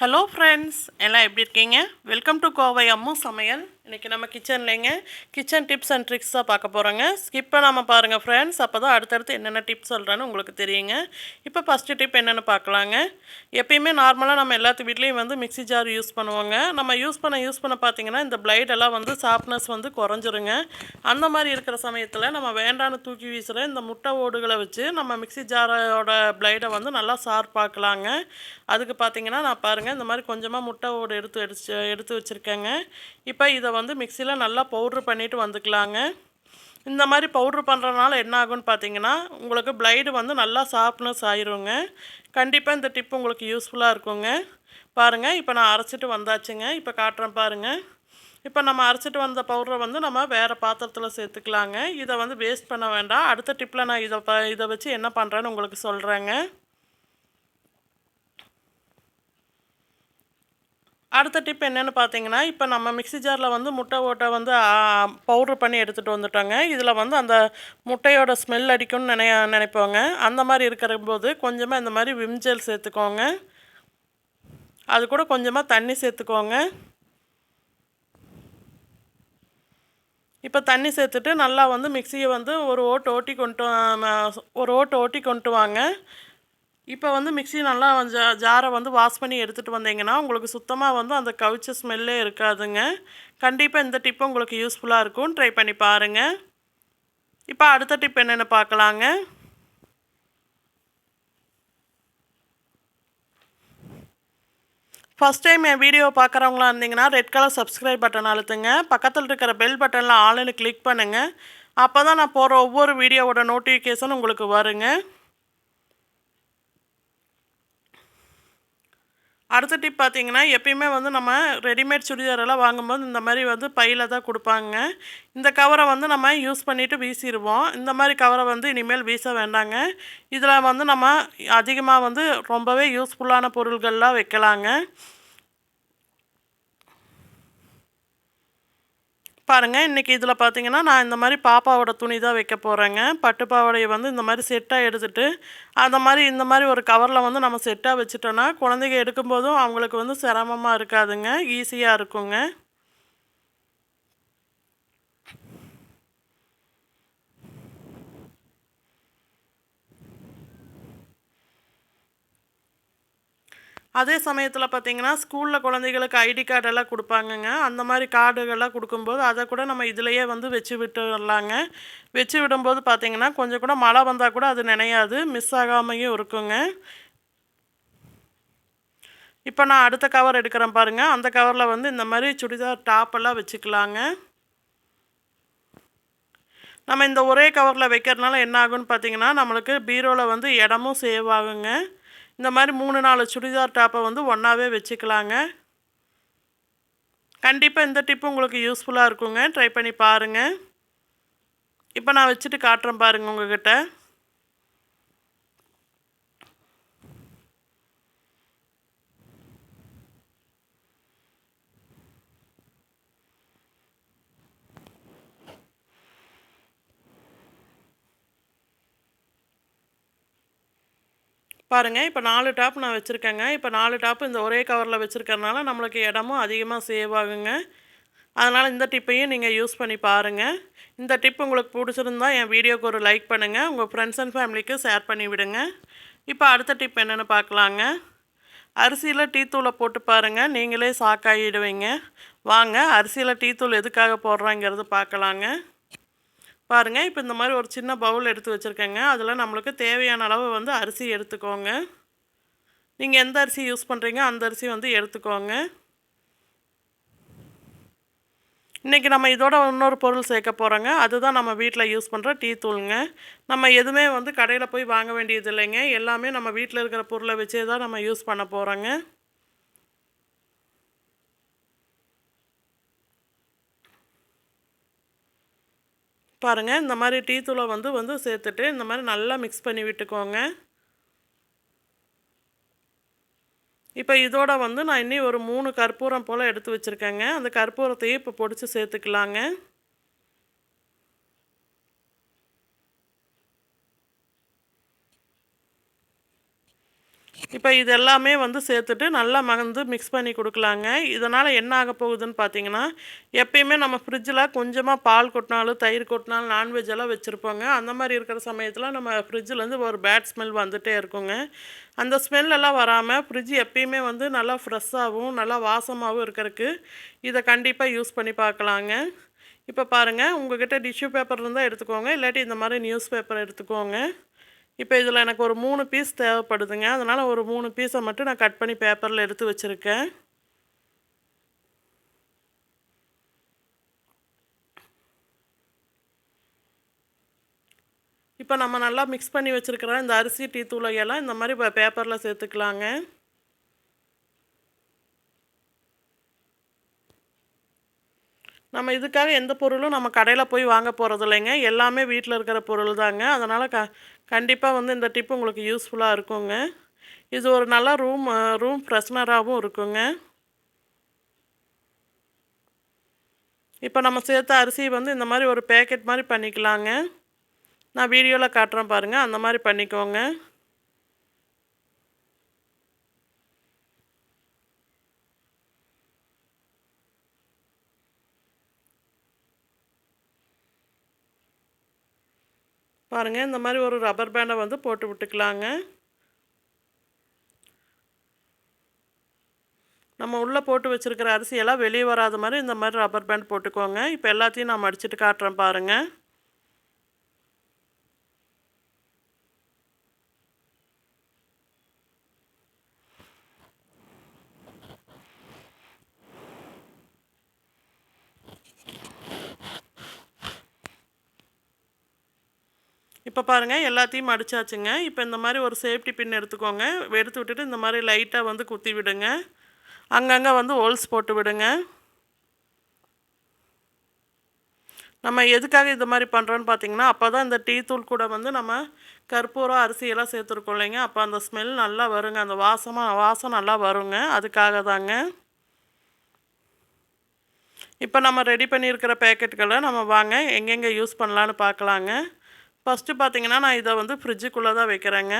Hello friends எல்லாம் எப்படி இருக்கீங்க? வெல்கம் டு கோவை அம்மு சமையல். இன்றைக்கி நம்ம கிச்சன்லேங்க கிச்சன் டிப்ஸ் அண்ட் ட்ரிக்ஸ் தான் பார்க்க போகிறோங்க ஸ்கிப் பண்ணாமல் பாருங்கள் ஃப்ரெண்ட்ஸ் அப்போ தான் அடுத்தடுத்து என்னென்ன டிப்ஸ் சொல்கிறேன்னு உங்களுக்கு தெரியுங்க. இப்போ ஃபஸ்ட்டு டிப் என்னென்னு பார்க்கலாங்க. எப்பயுமே நார்மலாக நம்ம எல்லாத்து வீட்லேயும் வந்து மிக்ஸி ஜார் யூஸ் பண்ணுவோங்க. நம்ம யூஸ் பண்ண யூஸ் பண்ண பார்த்தீங்கன்னா இந்த பிளைடெல்லாம் வந்து சாஃப்ட்னஸ் வந்து குறைஞ்சிருங்க. அந்த மாதிரி இருக்கிற சமயத்தில் நம்ம வேண்டான்னு தூக்கி வீசுகிற இந்த முட்டை ஓடுகளை வச்சு நம்ம மிக்ஸி ஜாரோட பிளைடை வந்து நல்லா ஷார்ப்பாக்கலாங்க அதுக்கு பார்த்தீங்கன்னா நான் பாருங்கள் இந்த மாதிரி கொஞ்சமாக முட்டை ஓடு எடுத்து எடுத்து எடுத்து வச்சுருக்கேங்க. இப்போ இதை வந்து மிக்சியில் நல்லா பவுட்ரு பண்ணிவிட்டு வந்துக்கலாங்க. இந்த மாதிரி பவுட்ரு பண்ணுறதுனால என்ன ஆகும்னு பார்த்தீங்கன்னா உங்களுக்கு பிளைடு வந்து நல்லா சாஃப்ட்னஸ் ஆயிருங்க. கண்டிப்பாக இந்த டிப் உங்களுக்கு யூஸ்ஃபுல்லாக இருக்குங்க. பாருங்கள் இப்போ நான் அரைச்சிட்டு வந்தாச்சுங்க. இப்போ காட்டுறேன் பாருங்கள் இப்போ நம்ம அரைச்சிட்டு வந்த பவுடரை வந்து நம்ம வேறு பாத்திரத்தில் சேர்த்துக்கலாங்க. இதை வந்து வேஸ்ட் பண்ண வேண்டாம். அடுத்த டிப்பில் நான் இதை ப இதை வச்சு என்ன பண்ணுறேன்னு உங்களுக்கு சொல்கிறேங்க அடுத்த டிப் என்னென்னு பார்த்தீங்கன்னா இப்போ நம்ம மிக்ஸி ஜாரில் வந்து முட்டை ஓட்டை வந்து பவுட்ரு பண்ணி எடுத்துகிட்டு வந்துட்டோங்க. இதில் வந்து அந்த முட்டையோட ஸ்மெல் அடிக்கும்னு நினை நினைப்போங்க. அந்த மாதிரி இருக்கிற போது கொஞ்சமாக இந்த மாதிரி விம் ஜெல் சேர்த்துக்கோங்க. அது கூட கொஞ்சமாக தண்ணி சேர்த்துக்கோங்க. இப்போ தண்ணி சேர்த்துட்டு நல்லா வந்து மிக்சியை வந்து ஒரு ஓட்டு ஓட்டி கொண்டு ஒரு ஓட்டு ஓட்டி கொண்டு வாங்க. இப்போ வந்து மிக்ஸி நல்லா ஜா ஜாரை வந்து வாஷ் பண்ணி எடுத்துகிட்டு வந்தீங்கன்னா உங்களுக்கு சுத்தமாக வந்து அந்த கவிச்ச ஸ்மெல்லே இருக்காதுங்க. கண்டிப்பாக இந்த டிப்பு உங்களுக்கு யூஸ்ஃபுல்லாக இருக்கும். ட்ரை பண்ணி பாருங்கள் இப்போ அடுத்த டிப் என்னென்னு பார்க்கலாங்க ஃபஸ்ட் டைம் என் வீடியோ பார்க்குறவங்களா இருந்தீங்கன்னா ரெட் கலர் சப்ஸ்கிரைப் பட்டன் அழுத்துங்க. பக்கத்தில் இருக்கிற பெல் பட்டனில் ஆளுன்னு கிளிக் பண்ணுங்கள் அப்போ தான் நான் போகிற ஒவ்வொரு வீடியோவோட நோட்டிஃபிகேஷன் உங்களுக்கு வருங்க. அடுத்த டிப் பார்த்தீங்கன்னா எப்பயுமே வந்து நம்ம ரெடிமேட் சுடிதாரெல்லாம் வாங்கும்போது இந்த மாதிரி வந்து பையில் தான் கொடுப்பாங்க. இந்த கவரை வந்து நம்ம யூஸ் பண்ணிவிட்டு வீசிடுவோம். இந்த மாதிரி கவரை வந்து இனிமேல் வீச வேண்டாங்க. இதில் வந்து நம்ம அதிகமாக வந்து ரொம்பவே யூஸ்ஃபுல்லான பொருள்கள்லாம் வைக்கலாங்க. பாருங்கள் இன்றைக்கி இதில் பார்த்தீங்கன்னா நான் இந்த மாதிரி பாப்பாவோட துணி தான் வைக்க போகிறேங்க பட்டு பாவாடையை வந்து இந்த மாதிரி செட்டாக எடுத்துகிட்டு அந்த மாதிரி இந்த மாதிரி ஒரு கவரில் வந்து நம்ம செட்டாக வச்சுட்டோன்னா குழந்தைங்க எடுக்கும்போதும் அவங்களுக்கு வந்து சிரமமாக இருக்காதுங்க ஈஸியாக இருக்குங்க. அதே சமயத்தில் பார்த்தீங்கன்னா ஸ்கூலில் குழந்தைகளுக்கு ஐடி கார்டெல்லாம் கொடுப்பாங்கங்க. அந்த மாதிரி கார்டுகள்லாம் கொடுக்கும்போது அதை கூட நம்ம இதிலையே வந்து வச்சு விட்டுடலாங்க வச்சு விடும்போது பார்த்திங்கன்னா கொஞ்சம் கூட மழை வந்தால் கூட அது நினையாது. மிஸ் ஆகாமையும் இருக்குங்க. இப்போ நான் அடுத்த கவர் எடுக்கிறேன் பாருங்கள் அந்த கவரில் வந்து இந்த மாதிரி சுடிதார் டாப்பெல்லாம் வச்சுக்கலாங்க. நம்ம இந்த ஒரே கவரில் வைக்கிறதுனால என்ன ஆகுன்னு பார்த்தீங்கன்னா நம்மளுக்கு பீரோவில் வந்து இடமும் சேவ் ஆகுங்க. இந்த மாதிரி மூணு நாலு சுடிதார் டாப்பை வந்து ஒன்றாவே வச்சுக்கலாங்க. கண்டிப்பாக இந்த டிப்பு உங்களுக்கு யூஸ்ஃபுல்லாக இருக்குங்க. ட்ரை பண்ணி பாருங்கள் இப்போ நான் வச்சுட்டு காட்டுறேன் பாருங்கள் உங்கள்கிட்ட பாருங்கள் இப்போ நாலு டாப் நான் வச்சுருக்கேங்க. இப்போ நாலு டாப் இந்த ஒரே கவரில் வச்சுருக்கறனால நம்மளுக்கு இடமும் அதிகமாக சேவ் ஆகுங்க. அதனால் இந்த டிப்பையும் நீங்கள் யூஸ் பண்ணி பாருங்கள் இந்த டிப் உங்களுக்கு பிடிச்சிருந்தா என் வீடியோக்கு ஒரு லைக் பண்ணுங்கள் உங்கள் ஃப்ரெண்ட்ஸ் அண்ட் ஃபேமிலிக்கு ஷேர் பண்ணி விடுங்க. இப்போ அடுத்த டிப் என்னென்னு பார்க்கலாங்க. அரிசியில் டீத்தூளை போட்டு பாருங்கள் நீங்களே சாக்காகிடுவீங்க வாங்க அரிசியில் டீத்தூள் எதுக்காக போடுறாங்கிறது பார்க்கலாங்க. பாருங்கள் இப்போ இந்த மாதிரி ஒரு சின்ன பவுல் எடுத்து வச்சுருக்கேங்க. அதில் நம்மளுக்கு தேவையான அளவு வந்து அரிசி எடுத்துக்கோங்க. நீங்கள் எந்த அரிசி யூஸ் பண்ணுறீங்க அந்த அரிசி வந்து எடுத்துக்கோங்க. இன்றைக்கி நம்ம இதோட இன்னொரு பொருள் சேர்க்க போகிறோங்க அதுதான் நம்ம வீட்டில் யூஸ் பண்ணுற டீ தூளுங்க. நம்ம எதுவுமே வந்து கடையில் போய் வாங்க வேண்டியது இல்லைங்க. எல்லாமே நம்ம வீட்டில் இருக்கிற பொருளை வச்சே தான் நம்ம யூஸ் பண்ண போகிறோங்க பாருங்கள் இந்த மாதிரி டீ தூளை வந்து வந்து சேர்த்துட்டு இந்த மாதிரி நல்லா மிக்ஸ் பண்ணி விட்டுக்கோங்க. இப்போ இதோட வந்து நான் இன்னி ஒரு மூணு கற்பூரம் போல் எடுத்து வச்சுருக்கேங்க. அந்த கற்பூரத்தையும் இப்போ பொடிச்சு சேர்த்துக்கலாங்க. இப்போ இது எல்லாமே வந்து சேர்த்துட்டு நல்லா மகந்து மிக்ஸ் பண்ணி கொடுக்கலாங்க. இதனால் என்ன ஆக போகுதுன்னு பார்த்தீங்கன்னா எப்பயுமே நம்ம ஃப்ரிட்ஜில் கொஞ்சமாக பால் கொட்டினாலும் தயிர் கொட்டினாலும் நான்வெஜ் எல்லாம் வச்சுருப்போங்க. அந்த மாதிரி இருக்கிற சமயத்தில் நம்ம ஃப்ரிட்ஜிலேருந்து ஒரு பேட் ஸ்மெல் வந்துகிட்டே இருக்குங்க. அந்த ஸ்மெல்லெல்லாம் வராமல் ஃப்ரிட்ஜ் எப்பயுமே வந்து நல்லா ஃப்ரெஷ்ஷாகவும் நல்லா வாசமாகவும் இருக்கிறதுக்கு இதை கண்டிப்பாக யூஸ் பண்ணி பார்க்கலாங்க. இப்போ பாருங்கள் உங்கள்கிட்ட டிஷ்யூ பேப்பர் இருந்தால் எடுத்துக்கோங்க. இல்லாட்டி இந்த மாதிரி நியூஸ் பேப்பர் எடுத்துக்கோங்க. இப்போ இதில் எனக்கு ஒரு மூணு பீஸ் தேவைப்படுதுங்க. அதனால் ஒரு மூணு பீஸை மட்டும் நான் கட் பண்ணி பேப்பரில் எடுத்து வச்சுருக்கேன். இப்போ நம்ம நல்லா மிக்ஸ் பண்ணி வச்சுருக்கிற இந்த அரிசி டீ தூளையெல்லாம் இந்த மாதிரி பேப்பரில் சேர்த்துக்கலாங்க. நம்ம இதுக்காக எந்த பொருளும் நம்ம கடையில் போய் வாங்க போகிறது இல்லைங்க எல்லாமே வீட்டில் இருக்கிற பொருள் தாங்க. அதனால் க கண்டிப்பாக வந்து இந்த டிப்பு உங்களுக்கு யூஸ்ஃபுல்லாக இருக்குங்க. இது ஒரு நல்ல ரூம் ரூம் ஃப்ரெஷ்னராகவும் இருக்குங்க. இப்போ நம்ம சேர்த்த அரிசி வந்து இந்த மாதிரி ஒரு பேக்கெட் மாதிரி பண்ணிக்கலாங்க. நான் வீடியோவில் காட்டுறேன் பாருங்கள் அந்த மாதிரி பண்ணிக்கோங்க. பாருங்கள் இந்த மாதிரி ஒரு ரப்பர் பேண்டை வந்து போட்டு விட்டுக்கலாங்க. நம்ம உள்ளே போட்டு வச்சுருக்கிற அரிசியெல்லாம் வெளியே வராத மாதிரி இந்த மாதிரி ரப்பர் பேண்ட் போட்டுக்கோங்க. இப்போ எல்லாத்தையும் நான் மடிச்சுட்டு காட்டுறேன் பாருங்கள் இப்போ பாருங்கள் எல்லாத்தையும் அடித்தாச்சுங்க இப்போ இந்த மாதிரி ஒரு சேஃப்டி பின் எடுத்துக்கோங்க. எடுத்து விட்டுட்டு இந்த மாதிரி லைட்டாக வந்து குத்தி விடுங்க. அங்கங்கே வந்து ஹோல்ஸ் போட்டு விடுங்க. நம்ம எதுக்காக இது மாதிரி பண்ணுறோன்னு பார்த்தீங்கன்னா அப்போ தான் இந்த டீ தூள் கூட வந்து நம்ம கற்பூரம் அரிசியெல்லாம் சேர்த்துருக்கோம் இல்லைங்க. அப்போ அந்த ஸ்மெல் நல்லா வருங்க. அந்த வாசமாக வாசம் நல்லா வருங்க. அதுக்காக தாங்க. இப்போ நம்ம ரெடி பண்ணியிருக்கிற பேக்கெட்டுகளை நம்ம வாங்க எங்கெங்கே யூஸ் பண்ணலான்னு பார்க்கலாங்க ஃபஸ்ட்டு பார்த்தீங்கன்னா நான் இதை வந்து ஃப்ரிட்ஜுக்குள்ளே தான் வைக்கிறேங்க.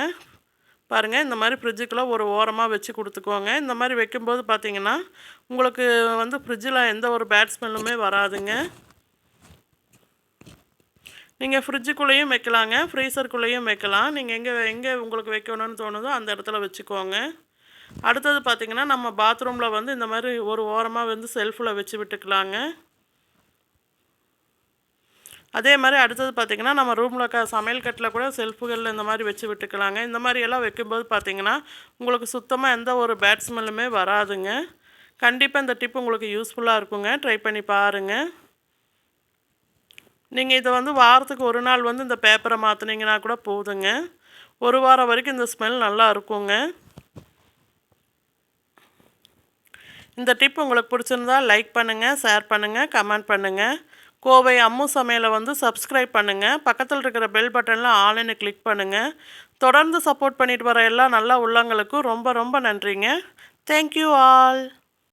பாருங்கள் இந்த மாதிரி ஃப்ரிட்ஜுக்குள்ளே ஒரு ஓரமாக வச்சு கொடுத்துக்கோங்க. இந்த மாதிரி வைக்கும்போது பார்த்தீங்கன்னா உங்களுக்கு வந்து ஃப்ரிட்ஜில் எந்த ஒரு பேட் ஸ்மெல்லுமே வராதுங்க. நீங்கள் ஃப்ரிட்ஜுக்குள்ளேயும் வைக்கலாங்க. ஃப்ரீசருக்குள்ளேயும் வைக்கலாம். நீங்கள் எங்கே எங்கே உங்களுக்கு வைக்கணும்னு தோணுதோ அந்த இடத்துல வச்சுக்கோங்க. அடுத்தது பார்த்திங்கன்னா நம்ம பாத்ரூமில் வந்து இந்த மாதிரி ஒரு ஓரமாக வந்து செல்ஃபில் வச்சு விட்டுக்கலாங்க. அதே மாதிரி அடுத்தது பார்த்திங்கன்னா நம்ம ரூமில் க சமையல் கட்டில் கூட செல்ஃபுகளில் இந்த மாதிரி வச்சு விட்டுக்கலாங்க. இந்த மாதிரி எல்லாம் வைக்கும்போது பார்த்திங்கன்னா உங்களுக்கு சுத்தமாக எந்த ஒரு பேட் ஸ்மெல்லுமே வராதுங்க. கண்டிப்பாக இந்த டிப் உங்களுக்கு யூஸ்ஃபுல்லாக இருக்குங்க. ட்ரை பண்ணி பாருங்கள் நீங்கள் இதை வந்து வாரத்துக்கு ஒரு நாள் வந்து இந்த பேப்பரை மாற்றினீங்கன்னா கூட போதுங்க. ஒரு வாரம் வரைக்கும் இந்த ஸ்மெல் நல்லா இருக்குங்க. இந்த டிப் உங்களுக்கு பிடிச்சிருந்தா லைக் பண்ணுங்கள் ஷேர் பண்ணுங்கள் கமெண்ட் பண்ணுங்கள் கோவை அம்மு சமையலை வந்து சப்ஸ்கிரைப் பண்ணுங்கள் பக்கத்தில் இருக்கிற பெல் பட்டனில் ஆன்லைனை கிளிக் பண்ணுங்கள் தொடர்ந்து சப்போர்ட் பண்ணிட்டு வர எல்லா நல்ல உள்ளங்களுக்கும் ரொம்ப ரொம்ப நன்றிங்க. Thank you all